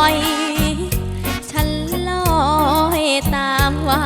อย ฉันลอยตามว่า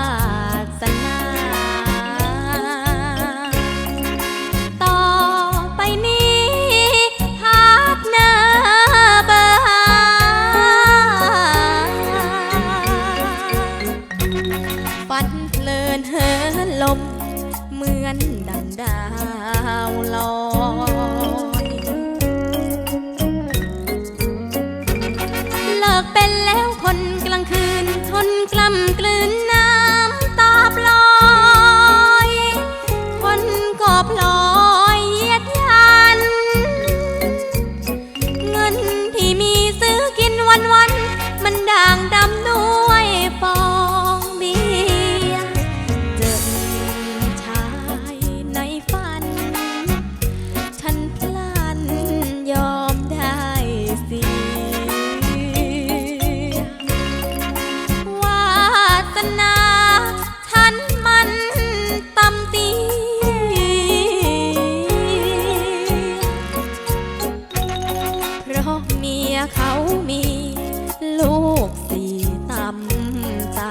ราะเมียเขามี ลูกสี่ตำตา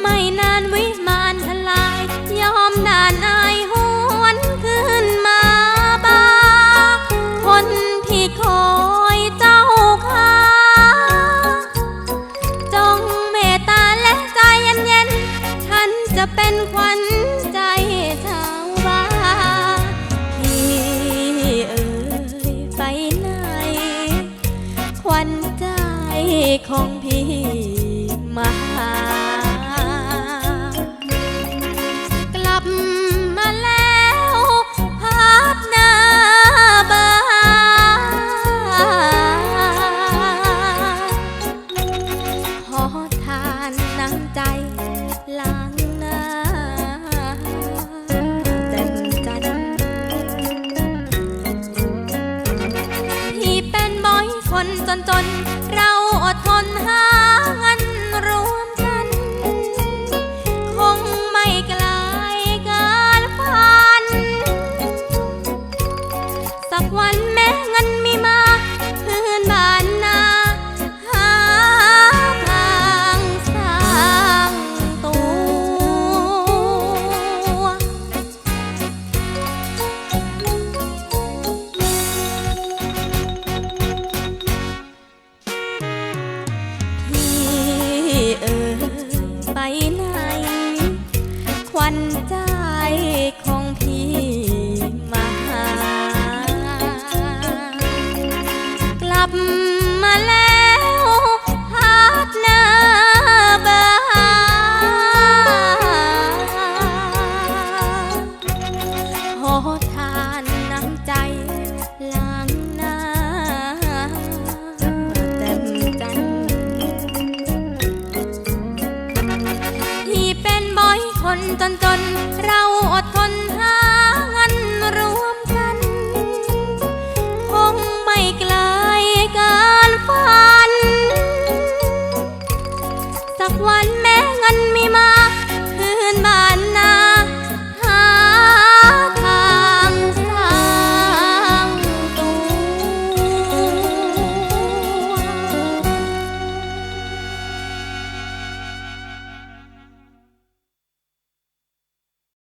ไม่นานวิมานทลาย ยอมด่านอายหวนขึ้นมาบ้า คนที่คอยเจ้าค่าจงเมตตาและใจเย็นๆฉันจะเป็นขวัญใของพี่มาหากลับมาแล้วพาร์ทเนอร์เบอร์ห้าขอทานน้ำใจล้างหน้าแจ่มจันทร์ที่เป็นบอยคนจนๆเรา ทนหา ไปไหน ควันใจของพี่มาหากลับ นจนจนเราอดทนให้